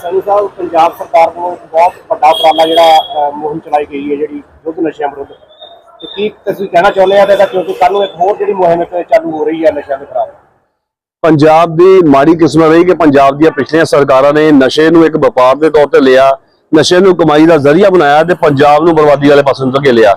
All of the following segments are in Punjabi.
ਸਨੀ ਸਾਹਿਬ, ਪੰਜਾਬ ਸਰਕਾਰ ਵੱਲੋਂ ਇੱਕ ਬਹੁਤ ਵੱਡਾ ਉਪਰਾਲਾ ਜਿਹੜਾ ਮੁਹਿੰਮ ਚਲਾਈ ਗਈ ਹੈ, ਜਿਹੜੀ ਯੁੱਧ ਨਸ਼ਿਆਂ ਵਿਰੁੱਧ। ਤੇ ਕੀ ਤੁਸੀਂ ਕਹਿਣਾ ਚਾਹੁੰਦੇ ਆ ਤੇ ਕਿਉਂਕਿ ਕੱਲ ਨੂੰ ਇੱਕ ਹੋਰ ਜਿਹੜੀ ਮੁਹਿੰਮ ਚਾਲੂ ਹੋ ਰਹੀ ਹੈ, ਨਸ਼ਿਆਂ ਦੇ ਖਿਲਾਫ? ਪੰਜਾਬ ਦੀ ਮਾੜੀ ਕਿਸਮਤ ਰਹੀ ਕਿ ਪੰਜਾਬ ਦੀਆਂ ਪਿਛਲੀਆਂ ਸਰਕਾਰਾਂ ਨੇ ਨਸ਼ੇ ਨੂੰ ਇੱਕ ਵਪਾਰ ਦੇ ਤੌਰ ਤੇ ਲਿਆ, ਨਸ਼ੇ ਨੂੰ ਕਮਾਈ ਦਾ ਜ਼ਰੀਆ ਬਣਾਇਆ ਤੇ ਪੰਜਾਬ ਨੂੰ ਬਰਬਾਦੀ ਵਾਲੇ ਪਾਸੇ ਨੂੰ ਧੱਕੇ ਲਿਆ।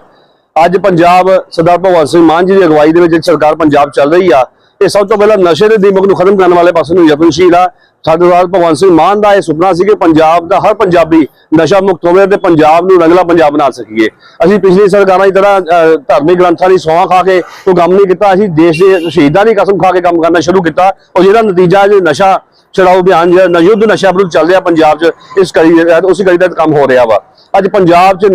ਅੱਜ ਪੰਜਾਬ ਸਰਦਾਰ ਭਗਵੰਤ ਸਿੰਘ ਮਾਨ ਜੀ ਦੀ ਅਗਵਾਈ ਦੇ ਵਿੱਚ ਜਿਹੜੀ ਸਰਕਾਰ ਪੰਜਾਬ ਚੱਲ ਰਹੀ ਆ ਇਹ ਸਭ ਤੋਂ ਪਹਿਲਾਂ ਨਸ਼ੇ ਦੇ ਦੀਮਕ ਨੂੰ ਖਤਮ ਕਰਨ ਵਾਲੇ ਪਾਸੇ ਨੂੰ ਯਤਨਸ਼ੀਲ ਆ। ਸਾਡੇ ਸਰਦਾਰ ਭਗਵੰਤ ਸਿੰਘ ਮਾਨ ਦਾ ਇਹ ਸੁਪਨਾ ਸੀ ਕਿ ਪੰਜਾਬ ਦਾ ਹਰ ਪੰਜਾਬੀ ਨਸ਼ਾ ਮੁਕਤ ਹੋਵੇ ਤੇ ਪੰਜਾਬ ਨੂੰ ਰੰਗਲਾ ਪੰਜਾਬ ਬਣਾ ਸਕੀਏ। ਅਸੀਂ ਪਿਛਲੀ ਸਰਕਾਰਾਂ ਦੀ ਤਰ੍ਹਾਂ ਧਾਰਮਿਕ ਗ੍ਰੰਥਾਂ ਦੀ ਸੌਂਹ ਖਾ ਕੇ ਕੋਈ ਕੰਮ ਨਹੀਂ ਕੀਤਾ। ਅਸੀਂ ਦੇਸ਼ ਦੇ ਸ਼ਹੀਦਾਂ ਦੀ ਕਸਮ ਖਾ ਕੇ ਕੰਮ ਕਰਨਾ ਸ਼ੁਰੂ ਕੀਤਾ। ਔਰ ਜਿਹਦਾ ਨਤੀਜਾ ਜੇ ਨਸ਼ਾ ਛੜਾਓ ਅਭਿਆਨ ਜਿਹੜਾ ਯੁੱਧ ਨਸ਼ਾ ਵਿਰੁੱਧ ਚੱਲ ਰਿਹਾ ਪੰਜਾਬ 'ਚ, ਇਸ ਕਰੀ ਦੇ ਤਹਿਤ, ਉਸੇ ਕਰੀ ਦਾ ਕੰਮ ਹੋ ਰਿਹਾ ਵਾ। ਅੱਜ ਪੰਜਾਬ 'ਚ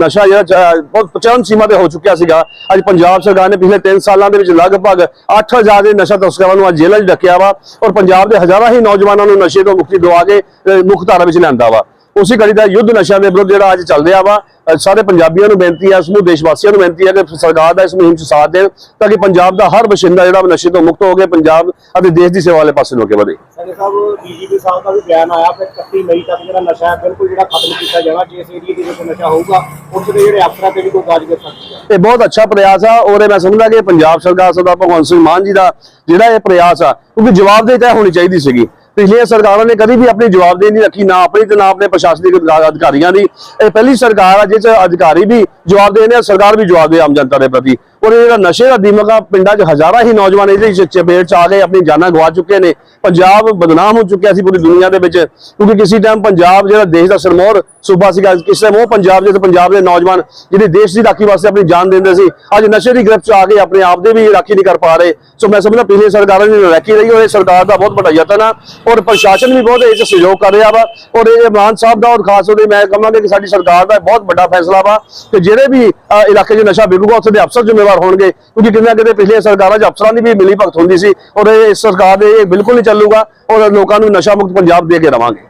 ਨਸ਼ਾ ਜਿਹੜਾ ਬਹੁਤ ਚਰਮ ਸੀਮਾ ਤੇ ਹੋ ਚੁੱਕਿਆ ਸੀਗਾ। ਅੱਜ ਪੰਜਾਬ ਸਰਕਾਰ ਨੇ ਪਿਛਲੇ 3 ਸਾਲਾਂ ਦੇ ਵਿੱਚ ਲਗਭਗ 8000 ਦੇ ਨਸ਼ਾ ਤਸਕਰਾਂ ਨੂੰ ਅੱਜ ਜੇਲ੍ਹਾਂ 'ਚ ਡੱਕਿਆ ਵਾ ਔਰ ਪੰਜਾਬ ਦੇ ਹਜ਼ਾਰਾਂ ਹੀ ਨੌਜਵਾਨਾਂ ਨੂੰ ਨਸ਼ੇ ਤੋਂ ਮੁਕਤੀ ਦਿਵਾ ਕੇ ਮੁੱਖ ਧਾਰਾ ਵਿੱਚ ਲਿਆਂਦਾ ਵਾ। ਉਸੇ ਕੜੀ ਦਾ ਯੁੱਧ ਨਸ਼ਿਆਂ ਦੇ ਵਿਰੁੱਧ ਜਿਹੜਾ ਅੱਜ ਚੱਲ ਰਿਹਾ ਵਾ ਸਾਰੇ ਪੰਜਾਬੀਆਂ ਨੂੰ ਬੇਨਤੀ ਹੈ ਸਮੂਹ ਦੇਸ਼ ਵਾਸੀਆਂ ਨੂੰ ਬੇਨਤੀ ਹੈ ਕਿ ਸਰਕਾਰ ਦਾ ਇਸ ਮੁਹਿੰਮ 'ਚ ਸਾਥ ਦੇਣ ਤਾਂ ਕਿ ਪੰਜਾਬ ਦਾ ਹਰ ਵਸਿੰਦਾ ਜਿਹੜਾ ਨਸ਼ੇ ਤੋਂ ਮੁਕਤ ਹੋ ਕੇ ਪੰਜਾਬ ਅਤੇ ਦੇਸ਼ ਦੀ ਸੇਵਾ ਵਾਲੇ ਪਾਸੇ ਨੂੰ ਅੱਗੇ ਵਧੇ। ਸਨੀ ਸਾਹਿਬ ਡੀਜੀਪੀ ਸਾਹਿਬ ਦਾ ਵੀ ਬਿਆਨ ਆਇਆ ਕਿ 31 ਮਈ ਤੱਕ ਜਿਹੜਾ ਨਸ਼ਾ ਹੈ ਬਿਲਕੁਲ ਜਿਹੜਾ ਖਤਮ ਕੀਤਾ ਜਾਣਾ ਜੇ ਇਸ ਏਰੀਏ ਦੇ ਵਿੱਚ ਨਸ਼ਾ ਹੋਊਗਾ ਉੱਥੇ ਦੇ ਜਿਹੜੇ ਅਫਸਰਾਂ ਤੇ ਵੀ ਕੋਈ ਗਾਜ ਕਰ ਸਕਦੀ ਹੈ। ਇਹ ਬਹੁਤ ਅੱਛਾ ਪ੍ਰਯਾਸ ਆ ਔਰ ਮੈਂ ਸਮਝਦਾ ਕਿ ਪੰਜਾਬ ਸਰਕਾਰ ਸਰਦਾਰ ਭਗਵੰਤ ਸਿੰਘ ਮਾਨ ਜੀ ਦਾ ਜਿਹੜਾ ਇਹ ਪ੍ਰਯਾਸ ਆ ਕਿਉਂਕਿ ਜਵਾਬਦੇਹੀ ਤੈਅ ਹੋਣੀ ਚਾਹੀਦੀ ਸੀਗੀ। ਪਿਛਲੀਆਂ ਸਰਕਾਰਾਂ ਨੇ ਕਦੀ ਵੀ ਆਪਣੀ ਜਵਾਬਦੇਹੀ ਨਹੀਂ ਰੱਖੀ, ਨਾ ਆਪਣੀ ਤੇ ਨਾ ਆਪਣੇ ਪ੍ਰਸ਼ਾਸਨਿਕ ਅਧਿਕਾਰੀਆਂ ਦੀ। ਇਹ ਪਹਿਲੀ ਸਰਕਾਰ ਆ, ਜਿਸ ਅਧਿਕਾਰੀ ਵੀ ਜਵਾਬਦੇਹ ਨੇ, ਸਰਕਾਰ ਵੀ ਜਵਾਬਦੇਹ ਆਮ ਜਨਤਾ ਦੇ ਪ੍ਰਤੀ। ਔਰ ਇਹ ਜਿਹੜਾ ਨਸ਼ੇ ਦਾ ਦੀਮਕ ਆ, ਪਿੰਡਾਂ 'ਚ ਹਜ਼ਾਰਾਂ ਹੀ ਨੌਜਵਾਨ ਇਹਦੇ ਵਿੱਚ ਚਪੇਟ 'ਚ ਆ ਗਏ, ਆਪਣੀ ਜਾਨਾਂ ਗਵਾ ਚੁੱਕੇ ਨੇ। ਪੰਜਾਬ ਬਦਨਾਮ ਹੋ ਚੁੱਕਿਆ ਸੀ ਪੂਰੀ ਦੁਨੀਆ ਦੇ ਵਿੱਚ, ਕਿਉਂਕਿ ਕਿਸੇ ਟਾਈਮ ਪੰਜਾਬ ਜਿਹੜਾ ਦੇਸ਼ ਦਾ ਸਰਮੌਰ ਸੂਬਾ ਸੀਗਾ, ਕਿਸੇ ਟਾਈਮ ਉਹ ਪੰਜਾਬ ਜਿਹੜੇ ਪੰਜਾਬ ਦੇ ਨੌਜਵਾਨ ਜਿਹੜੇ ਦੇਸ਼ ਦੀ ਰਾਖੀ ਵਾਸਤੇ ਆਪਣੀ ਜਾਨ ਦਿੰਦੇ ਸੀ, ਅੱਜ ਨਸ਼ੇ ਦੀ ਗ੍ਰਿਫਤ 'ਚ ਆ ਕੇ ਆਪਣੇ ਆਪ ਦੇ ਵੀ ਰਾਖੀ ਨਹੀਂ ਕਰ ਪਾ ਰਹੇ। ਸੋ ਮੈਂ ਸਮਝਦਾ ਪਿਛਲੀ ਸਰਕਾਰਾਂ ਦੀ ਰਾਖੀ ਰਹੀ ਔਰ ਇਹ ਸਰਕਾਰ ਦਾ ਬਹੁਤ ਵੱਡਾ ਯਤਨ ਆ, ਔਰ ਪ੍ਰਸ਼ਾਸਨ ਵੀ ਬਹੁਤ ਇਹ 'ਚ ਸਹਿਯੋਗ ਕਰ ਰਿਹਾ ਵਾ, ਔਰ ਇਹ ਮਾਨ ਸਾਹਿਬ ਦਾ ਔਰ ਖਾਸ ਤੌਰ ਤੇ ਮੈਂ ਕਹਾਂਗਾ ਕਿ ਸਾਡੀ ਸਰਕਾਰ ਦਾ ਬਹੁਤ ਵੱਡਾ ਫੈਸਲਾ ਵਾ ਕਿ ਜਿਹੜੇ ਵੀ ਇਲਾਕੇ 'ਚ ਨਸ਼ਾ ਵਿਕੂਗਾ, ਉੱਥੇ ਦੇ ਅਫਸਰ ਜ਼ਿੰਮੇਵਾਰ ਹੋਣਗੇ ਕਿਉਂਕਿ ਕਿਤੇ ਨਾ ਕਿਤੇ ਪਿਛਲੀਆਂ ਸਰਕਾਰਾਂ 'ਚ ਅਫਸਰਾਂ ਦੀ ਵੀ ਮਿਲੀ ਭਗਤ ਹੁੰਦੀ ਸੀ ਔਰ ਇਹ ਇਸ ਸਰਕਾਰ ਦੇ ਇਹ ਬਿਲਕੁਲ ਨਹੀਂ ਚੱਲੂਗਾ ਔਰ ਲੋਕਾਂ ਨੂੰ ਨਸ਼ਾ ਮੁਕਤ ਪੰਜਾਬ ਦੇ ਕੇ ਰਵਾਂਗੇ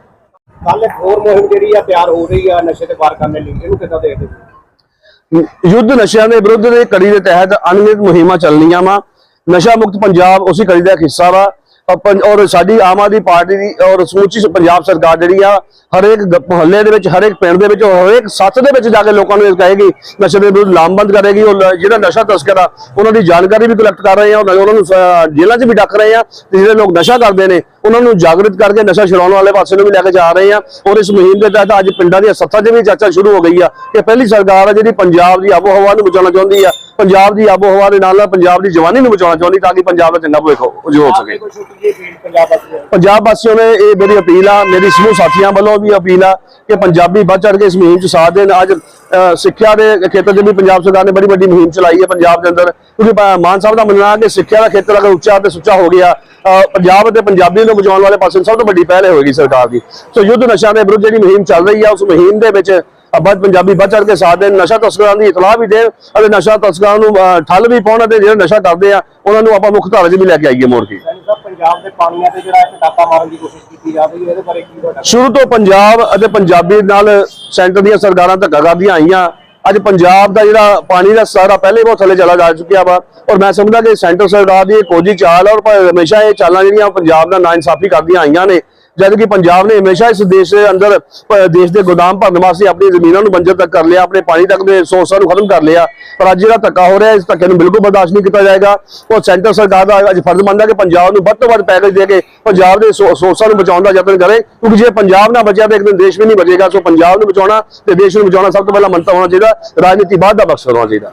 ਕੱਲ ਇੱਕ ਹੋਰ ਮੁਹਿੰਮ ਜਿਹੜੀ ਆ ਤਿਆਰ ਹੋ ਰਹੀ ਆ ਨਸ਼ੇ ਤੇ ਪਾਰ ਕਰਨ ਲਈ ਇਹਨੂੰ ਕਿੱਦਾਂ ਦੇਖਦੇ ਯੁੱਧ ਨਸ਼ਿਆਂ ਦੇ ਵਿਰੁੱਧ ਦੇ ਕੜੀ ਦੇ ਤਹਿਤ ਅਨਗਿਣਤ ਮੁਹਿੰਮਾਂ ਚੱਲਣੀਆਂ ਵਾ। ਨਸ਼ਾ ਮੁਕਤ ਪੰਜਾਬ ਉਸੇ ਕੜੀ ਦਾ ਇੱਕ ਹਿੱਸਾ ਵਾ। ਔਰ ਪੰ- ਔਰ ਸਾਡੀ ਆਮ ਆਦਮੀ ਪਾਰਟੀ ਦੀ, ਔਰ ਸਮੁੱਚੀ ਪੰਜਾਬ ਸਰਕਾਰ ਜਿਹੜੀ ਆ, ਹਰੇਕ ਮੁਹੱਲੇ ਦੇ ਵਿੱਚ, ਹਰੇਕ ਪਿੰਡ ਦੇ ਵਿੱਚ, ਔਰ ਹਰੇਕ ਸੱਥ ਦੇ ਵਿੱਚ ਜਾ ਕੇ ਲੋਕਾਂ ਨੂੰ ਇਹ ਕਹੇਗੀ, ਨਸ਼ੇ ਦੇ ਵਿਰੁੱਧ ਲਾਮਬੰਦ ਕਰੇਗੀ ਔਰ ਜਿਹੜਾ ਨਸ਼ਾ ਤਸਕਰ ਆ, ਉਹਨਾਂ ਦੀ ਜਾਣਕਾਰੀ ਵੀ ਕਲੈਕਟ ਕਰ ਰਹੇ ਆ ਔਰ ਉਹਨਾਂ ਨੂੰ ਜੇਲ੍ਹਾਂ 'ਚ ਵੀ ਡੱਕ ਰਹੇ ਆ, ਤੇ ਜਿਹੜੇ ਲੋਕ ਨਸ਼ਾ ਕਰਦੇ ਨੇ ਉਹਨਾਂ ਨੂੰ ਜਾਗਰਿਤ ਕਰਕੇ ਨਸ਼ਾ ਛੁਡਾਉਣ ਵਾਲੇ ਪਾਸੇ ਨੂੰ ਵੀ ਲੈ ਕੇ ਜਾ ਰਹੇ ਆ। ਔਰ ਇਸ ਮੁਹਿੰਮ ਦੇ ਤਹਿਤ ਅੱਜ ਪਿੰਡਾਂ ਦੀਆਂ ਸੱਥਾਂ 'ਚ ਵੀ ਚਰਚਾ ਸ਼ੁਰੂ ਹੋ ਗਈ ਆ ਕਿ ਪਹਿਲੀ ਸਰਕਾਰ ਆ ਜਿਹੜੀ ਪੰਜਾਬ ਦੀ ਆਬੋ ਹਵਾ ਨੂੰ ਬਚਾਉਣਾ ਚਾਹੁੰਦੀ ਆ, ਪੰਜਾਬ ਦੀ ਆਬੋ ਹਵਾ ਦੇ ਨਾਲ ਨਾਲ ਪੰਜਾਬ ਦੀ ਜਵਾਨੀ ਨੂੰ ਬਚਾਉਣਾ ਚਾਹੁੰਦੀ ਤਾਂ ਕਿ ਪੰਜਾਬ ਦਾ ਚੰਗਾ ਭਵਿੱਖ ਹੋ ਹੋ ਸਕੇ। ਪੰਜਾਬ ਵਾਸੀਆਂ ਨੇ ਇਹ ਮੇਰੀ ਅਪੀਲ ਆ, ਮੇਰੀ ਸਮੂਹ ਸਾਥੀਆਂ ਵੱਲੋਂ ਵੀ ਅਪੀਲ ਆ ਕਿ ਪੰਜਾਬੀ ਵੱਧ ਚੜ ਕੇ ਇਸ ਮੁਹਿੰਮ 'ਚ ਸਾਥ ਦੇਣ। ਅੱਜ ਸਿੱਖਿਆ ਦੇ ਖੇਤਰ 'ਚ ਵੀ ਪੰਜਾਬ ਸਰਕਾਰ ਨੇ ਬੜੀ ਵੱਡੀ ਮੁਹਿੰਮ ਚਲਾਈ ਹੈ ਪੰਜਾਬ ਦੇ ਅੰਦਰ। ਕਿਉਂਕਿ ਮਾਨ ਸਾਹਿਬ ਦਾ ਮੰਨਣਾ ਹੈ ਕਿ ਸਿੱਖਿਆ ਦਾ ਖੇਤਰ ਅਗਰ ਉੱਚਾ ਤੇ ਸੁੱਚਾ ਹੋ ਗਿਆ ਪੰਜਾਬ ਅਤੇ ਪੰਜਾਬੀ ਨੂੰ ਬਚਾਉਣ ਵਾਲੇ ਪਾਸੇ ਸਭ ਤੋਂ ਵੱਡੀ ਪਹਿਲ ਹੋਏਗੀ ਸਰਕਾਰ ਦੀ। ਸੋ ਯੁੱਧ ਨਸ਼ਾ ਦੇ ਵਿਰੁੱਧ ਜਿਹੜੀ ਮੁਹਿੰਮ ਚੱਲ ਰਹੀ ਹੈ, ਉਸ ਮੁਹਿੰਮ ਦੇ ਵਿੱਚ ਅੱਬਦ ਪੰਜਾਬੀ ਵੱਧ ਚੜ ਕੇ ਸਾਥ ਦੇਣ, ਨਸ਼ਾ ਤਸਕਰਾਂ ਦੀ ਇਤਲਾਹ ਵੀ ਦੇਣ ਅਤੇ ਨਸ਼ਾ ਤਸਕਰਾਂ ਨੂੰ ਠੱਲ ਵੀ ਪਾਉਣ ਅਤੇ ਜਿਹੜੇ ਨਸ਼ਾ ਕਰਦੇ ਆ, ਉਹਨਾਂ ਨੂੰ ਆਪਾਂ ਮੁੱਖ ਧਾਰਾ 'ਚ ਵੀ ਲੈ ਕੇ ਆਈਏ ਮੋੜ ਕੇ ਪੰਜਾਬ ਦੇ ਪਾਣੀਆਂ ਤੇ ਜਿਹੜਾ ਇੱਕ ਡਾਕਾ ਮਾਰਨ ਦੀ ਕੋਸ਼ਿਸ਼ ਕੀਤੀ ਜਾ ਰਹੀ ਹੈ, ਇਹਦੇ ਬਾਰੇ ਕੀ ਤੁਹਾਡਾ ਸ਼ੁਰੂ ਤੋਂ ਪੰਜਾਬ ਅਤੇ ਪੰਜਾਬੀ ਨਾਲ ਸੈਂਟਰ ਦੀਆਂ ਸਰਕਾਰਾਂ ਧੱਕਾ ਕਰਦੀਆਂ ਆਈਆਂ। ਅੱਜ ਪੰਜਾਬ ਦਾ ਜਿਹੜਾ ਪਾਣੀ ਦਾ ਸਾਰਾ ਪਹਿਲੇ ਬਹੁਤ ਥੱਲੇ ਚਲਾ ਜਾ ਚੁੱਕਿਆ ਵਾ ਔਰ ਮੈਂ ਸਮਝਦਾ ਕਿ ਸੈਂਟਰ ਸਰਕਾਰ ਦੀ ਇਹ ਕੋਝੀ ਚਾਲ ਔਰ ਹਮੇਸ਼ਾ ਇਹ ਚਾਲਾਂ ਜਿਹੜੀਆਂ ਪੰਜਾਬ ਦਾ ਨਾਇਨਸਾਫੀ ਕਰਦੀਆਂ ਆਈਆਂ ਨੇ ਜਦ ਕਿ ਪੰਜਾਬ ਨੇ ਹਮੇਸ਼ਾ ਇਸ ਦੇਸ਼ ਦੇ ਅੰਦਰ ਦੇਸ਼ ਦੇ ਗੋਦਾਮ ਭਰਨ ਵਾਸਤੇ ਆਪਣੀ ਜ਼ਮੀਨਾਂ ਨੂੰ ਬੰਜਰ ਤੱਕ ਕਰ ਲਿਆ, ਆਪਣੇ ਪਾਣੀ ਤੱਕ ਦੇ ਸੋਰਸਾਂ ਨੂੰ ਖਤਮ ਕਰ ਲਿਆ। ਪਰ ਅੱਜ ਜਿਹੜਾ ਧੱਕਾ ਹੋ ਰਿਹਾ, ਇਸ ਧੱਕੇ ਨੂੰ ਬਿਲਕੁਲ ਬਰਦਾਸ਼ਤ ਨਹੀਂ ਕੀਤਾ ਜਾਏਗਾ। ਉਹ ਸੈਂਟਰ ਸਰਕਾਰ ਦਾ ਅੱਜ ਫਰਜ਼ ਬਣਦਾ ਕਿ ਪੰਜਾਬ ਨੂੰ ਵੱਧ ਤੋਂ ਵੱਧ ਪੈਕੇਜ ਦੇ ਕੇ ਪੰਜਾਬ ਦੇ ਸੋਰਸਾਂ ਨੂੰ ਬਚਾਉਣ ਦਾ ਯਤਨ ਕਰੇ। ਕਿਉਂਕਿ ਜੇ ਪੰਜਾਬ ਨਾ ਬਚਿਆ, ਤਾਂ ਇੱਕ ਦਿਨ ਦੇਸ਼ ਵੀ ਨਹੀਂ ਬਚੇਗਾ। ਸੋ ਪੰਜਾਬ ਨੂੰ ਬਚਾਉਣਾ ਤੇ ਦੇਸ਼ ਨੂੰ ਬਚਾਉਣਾ ਸਭ ਤੋਂ ਪਹਿਲਾਂ ਮੰਤਵ ਹੋਣਾ ਚਾਹੀਦਾ। ਰਾਜਨੀਤੀ ਬਾਅਦ ਦਾ ਬਕਸਰ ਹੋਣਾ ਚਾਹੀਦਾ।